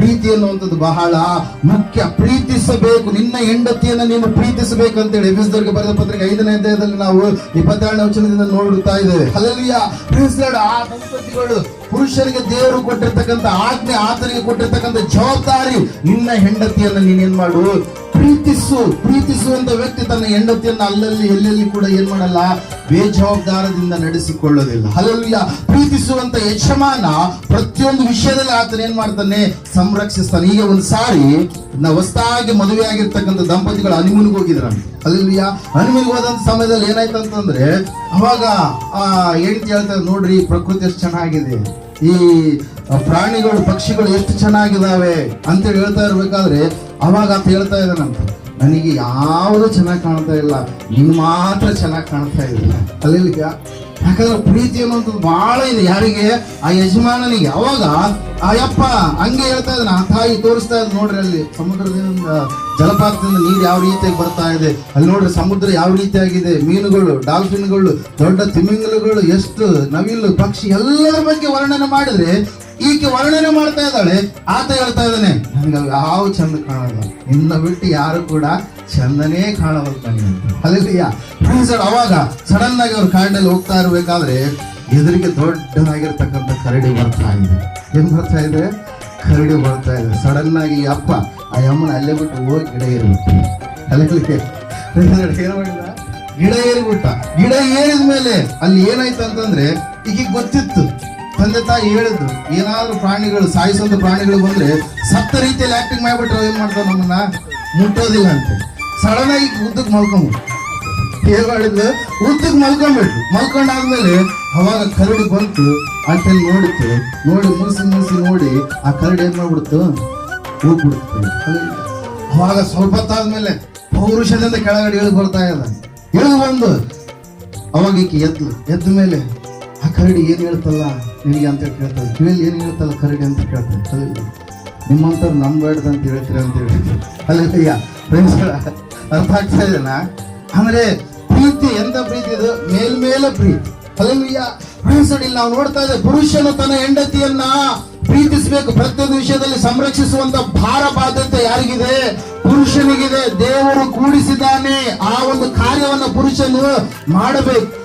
ಅನ್ನುವಂಥದ್ದು ಬಹಳ ಮುಖ್ಯ. ಪ್ರೀತಿಸಬೇಕು. ನಿನ್ನ ಹೆಂಡತಿಯನ್ನ ನೀನು ಪ್ರೀತಿಸಬೇಕು ಅಂತೇಳಿ ಎಫೆಸದವರಿಗೆ ಬರೆದ ಪತ್ರಿಕೆ ಐದನೇ ಅಧ್ಯಾಯದಲ್ಲಿ ನಾವು ಇಪ್ಪತ್ತೆರಡನೇ ವಚನದಿಂದ ನೋಡುತ್ತಾ ಇದ್ದೇವೆ. ಹಲಲಿಯ ಆ ದಂಪತಿಗಳು ಪುರುಷರಿಗೆ ದೇವರು ಕೊಟ್ಟಿರ್ತಕ್ಕಂಥ ಆಜ್ಞೆ, ಆತನಿಗೆ ಕೊಟ್ಟಿರ್ತಕ್ಕಂಥ ಜವಾಬ್ದಾರಿ. ನಿನ್ನ ಹೆಂಡತಿಯನ್ನು ನೀನೇನ್ ಮಾಡು? ಪ್ರೀತಿಸು ಪ್ರೀತಿಸುವಂತ ವ್ಯಕ್ತಿ ತನ್ನ ಹೆಂಡತಿಯನ್ನ ಅಲ್ಲಲ್ಲಿ, ಎಲ್ಲೆಲ್ಲಿ ಕೂಡ ಏನ್ ಮಾಡಲ್ಲ? ಬೇಜವಾಬ್ದಾರದಿಂದ ನಡೆಸಿಕೊಳ್ಳೋದಿಲ್ಲ. ಅಲ್ಲಲ್ಲಿಯ ಪ್ರೀತಿಸುವಂತ ಯಜಮಾನ ಪ್ರತಿಯೊಂದು ವಿಷಯದಲ್ಲಿ ಆತನ ಏನ್ ಮಾಡ್ತಾನೆ? ಸಂರಕ್ಷಿಸ್ತಾನೆ. ಈಗ ಒಂದ್ ಸಾರಿ ನಾವು ಹೊಸದಾಗಿ ಮದುವೆ ಆಗಿರ್ತಕ್ಕಂಥ ದಂಪತಿಗಳು ಹನಿಮೂನ್ಗೆ ಹೋಗಿದ್ರ ಅಲ್ಲಿಯ ಹನಿಮೂನ್ಗೆ ಹೋದಂತ ಸಮಯದಲ್ಲಿ ಏನಾಯ್ತಂತಂದ್ರೆ, ಅವಾಗ ಆ ಹೆಂಡತಿ ಹೇಳ್ತಾರೆ ನೋಡ್ರಿ ಪ್ರಕೃತಿ ಎಷ್ಟು ಚೆನ್ನಾಗಿದೆ. ಈ ಪ್ರಾಣಿಗಳು, ಪಕ್ಷಿಗಳು ಎಷ್ಟು ಚೆನ್ನಾಗಿದ್ದಾವೆ ಅಂತೇಳಿ ಹೇಳ್ತಾ ಇರ್ಬೇಕಾದ್ರೆ ಅವಾಗ ಅಂತ ಹೇಳ್ತಾ ಇದ್ದಾನಂತ ನನಗೆ ಯಾವುದು ಚೆನ್ನಾಗಿ ಕಾಣ್ತಾ ಇಲ್ಲ. ನೀನು ಮಾತ್ರ ಚೆನ್ನಾಗಿ ಕಾಣ್ತಾ ಇಲ್ಲ ಅಲ್ಲಿಗ ಯಾಕಂದ್ರೆ ಪ್ರೀತಿ ಅನ್ನುವಂಥದ್ದು ಬಹಳ ಇದೆ. ಯಾರಿಗೆ? ಆ ಯಜಮಾನನಿಗೆ. ಯಾವಾಗ? ಆ ಯಪ್ಪ, ಹಂಗೆ ಹೇಳ್ತಾ ಇದ್ದಾನೆ. ಆ ತಾಯಿ ತೋರಿಸ್ತಾ ಇದ್ ನೋಡ್ರಿ ಅಲ್ಲಿ. ಸಮುದ್ರದಿಂದ, ಜಲಪಾತದಿಂದ ನೀರು ಯಾವ ರೀತಿಯಾಗಿ ಬರ್ತಾ ಇದೆ. ಅಲ್ಲಿ ನೋಡ್ರಿ ಸಮುದ್ರ ಯಾವ ರೀತಿಯಾಗಿದೆ. ಮೀನುಗಳು, ಡಾಲ್ಫಿನ್ಗಳು, ದೊಡ್ಡ ತಿಮಿಂಗಲುಗಳು, ಎಷ್ಟು ನವಿಲು, ಪಕ್ಷಿ, ಎಲ್ಲರ ಬಗ್ಗೆ ವರ್ಣನೆ ಮಾಡಿದ್ರೆ ಈಕೆ ವರ್ಣನೆ ಮಾಡ್ತಾ ಇದ್ದಾಳೆ. ಆತ ಹೇಳ್ತಾ ಇದ್ದಾನೆ ನನಗೆ ಯಾವ ಚಂದ ಕಾಣಲ್ಲ. ನಿನ್ನ ಬಿಟ್ಟು ಯಾರು ಕೂಡ ಚಂದನೇ ಅಂತ ಅಲ್ಲಿಯ ಅವಾಗ ಸಡನ್ ಆಗಿ ಅವ್ರ ಕಾಡಿನಲ್ಲಿ ಹೋಗ್ತಾ ಇರ್ಬೇಕಾದ್ರೆ ಎದುರಿಗೆ ದೊಡ್ಡದಾಗಿರ್ತಕ್ಕಂಥ ಕರಡಿ ಬರ್ತಾ ಇದೆ. ಏನ್ ಬರ್ತಾ ಇದೆ? ಕರಡಿ ಬರ್ತಾ ಇದೆ. ಸಡನ್ ಆಗಿ ಅಪ್ಪ ಆ ಅಮ್ಮನ ಅಲ್ಲೇ ಬಿಟ್ಟು ಹೋಗಿ ಗಿಡ ಏರ್ಬಿಟ್ಟು ಅಲ್ಲಿಗೆ ಗಿಡ ಏರ್ಬಿಟ್ಟ. ಗಿಡ ಏರಿದ ಮೇಲೆ ಅಲ್ಲಿ ಏನಾಯ್ತು ಅಂತಂದ್ರೆ ಈಗ ಗೊತ್ತಿತ್ತು. ತಂದೆ ತಾಯಿ ಹೇಳಿದ್ರು, ಏನಾದ್ರೂ ಪ್ರಾಣಿಗಳು, ಸಾಯಿಸುವಂತ ಪ್ರಾಣಿಗಳು ಬಂದ್ರೆ ಸತ್ತ ರೀತಿಯಲ್ಲಿ ಆಕ್ಟಿಂಗ್ ಮಾಡ್ಬಿಟ್ರೆ ಏನ್ ಮಾಡ್ತಾರೆ ನಮ್ಮನ್ನ? ಮುಟ್ಟೋದಿಲ್ಲ ಅಂತ. ಸಡನ್ ಆಗಿ ಉದ್ದಕ್ಕೆ ಮಲ್ಕೊಂಡ್ಬಿಟ್ಟು ಏನ್ ಮಾಡಿದ್ಲು ಉದ್ದಕ್ಕೆ ಮಲ್ಕೊಂಡ್ಬಿಟ್ರು. ಮಲ್ಕೊಂಡಾದ್ಮೇಲೆ ಅವಾಗ ಕರಡಿ ಬಂತು ಅಂಟಲ್ಲಿ ನೋಡಿತ್ತು, ನೋಡಿ ಮುಸಿ ಮುಸಿ ನೋಡಿ ಆ ಕರಡಿ ಏನ್ ಮಾಡ್ಬಿಡ್ತು? ಹೋಗ್ಬಿಡ್ತು ಅವಾಗ ಸ್ವಲ್ಪ ಹೊತ್ತಾದ್ಮೇಲೆ ಪೌರುಷದಿಂದ ಕೆಳಗಡೆ ಇಳಿದು ಬರ್ತಾ ಇದ್ದ. ಇಳಿದು ಬಂದು ಅವಾಗ ಈಕೆ ಎದ್ಲು. ಎದ್ದ ಮೇಲೆ ಆ ಕರಡಿ ಏನು ಹೇಳ್ತಲ್ಲ ನಿನಗೆ ಅಂತ ಕೇಳ್ತಾರೆ. ಕಿವಿಯಲ್ಲಿ ಏನು ಹೇಳ್ತಲ್ಲ ಕರಡಿ ಅಂತ ಕೇಳ್ತಾರೆ. ಅಲ್ಲ ನಿಮ್ಮಂತವ್ರು ನಂಬಬೇಡ್ದು ಅಂತ ಹೇಳ್ತೀರ ಅಂತ ಹೇಳಿ. ಅಲ್ಲಯ್ಯ ಫ್ರೆಂಡ್ಸ್ ಅರ್ಥ ಆಗ್ತಾ ಇದೆಯಲ್ಲ ಅಂದರೆ ಪ್ರೀತಿ ಎಂಥ ಪ್ರೀತಿ ಇದು? ಮೇಲ್ಮೇಲೆ ಪ್ರೀತಿ. ಅಲ್ಲಯ್ಯ ಫ್ರೆಂಡ್ಸ್ ಇಲ್ಲಿ ನಾವು ನೋಡ್ತಾ ಇದ್ದೇವೆ ಪುರುಷನು ತನ್ನ ಹೆಂಡತಿಯನ್ನ ಪ್ರೀತಿಸಬೇಕು. ಪ್ರತಿಯೊಂದು ವಿಷಯದಲ್ಲಿ ಸಂರಕ್ಷಿಸುವಂತ ಭಾರ ಬಾಧ್ಯತೆ ಯಾರಿಗಿದೆ? ಪುರುಷನಿಗಿದೆ. ದೇವರು ಕೂಡಿಸಿದ್ದಾನೆ. ಆ ಒಂದು ಕಾರ್ಯವನ್ನು ಪುರುಷನು ಮಾಡಬೇಕು.